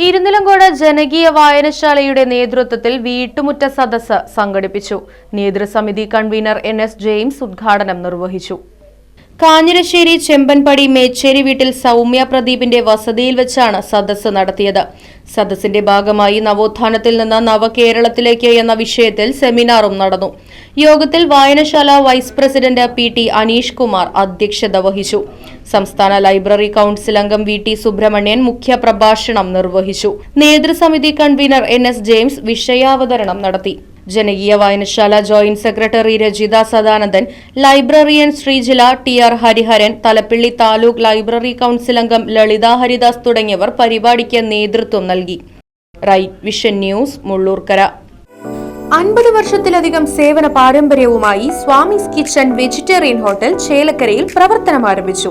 Irunnilamcode ജനകീയ വായനശാലയുടെ നേതൃത്വത്തിൽ വീട്ടുമുറ്റ സദസ്സ് സംഘടിപ്പിച്ചു. നേതൃസമിതി കൺവീനർ എൻ എസ് ജെയിംസ് ഉദ്ഘാടനം നിർവഹിച്ചു. കാഞ്ഞിരശ്ശേരി ചെമ്പൻപടി മേച്ചേരി വീട്ടിൽ സൗമ്യ പ്രദീപിന്റെ വസതിയിൽ വെച്ചാണ് സദസ്സ് നടത്തിയത്. സദസ്സിന്റെ ഭാഗമായി നവോത്ഥാനത്തിൽ നിന്ന് നവകേരളത്തിലേക്ക് എന്ന വിഷയത്തിൽ സെമിനാറും നടന്നു. യോഗത്തിൽ വായനശാല vice president P T Aneesh Kumar അധ്യക്ഷത വഹിച്ചു. സംസ്ഥാന ലൈബ്രറി കൌൺസിൽ അംഗം വി ടി സുബ്രഹ്മണ്യൻ മുഖ്യപ്രഭാഷണം നിർവഹിച്ചു. നേതൃസമിതി കൺവീനർ എൻ എസ് ജെയിംസ് വിഷയാവതരണം നടത്തി. ജനകീയ വായനശാല joint secretary Rajitha Sadanandan librarian Sreejila T R Hariharan Thalappilly taluk library council അംഗം ലളിത ഹരിദാസ് തുടങ്ങിയവർ പരിപാടിക്ക് നേതൃത്വം നൽകി. റൈറ്റ് വിഷൻ ന്യൂസ് മുള്ളൂർക്കര. അൻപത് വർഷത്തിലധികം സേവന പാരമ്പര്യവുമായി സ്വാമിസ് കിച്ചൺ വെജിറ്റേറിയൻ ഹോട്ടൽ ചേലക്കരയിൽ പ്രവർത്തനം ആരംഭിച്ചു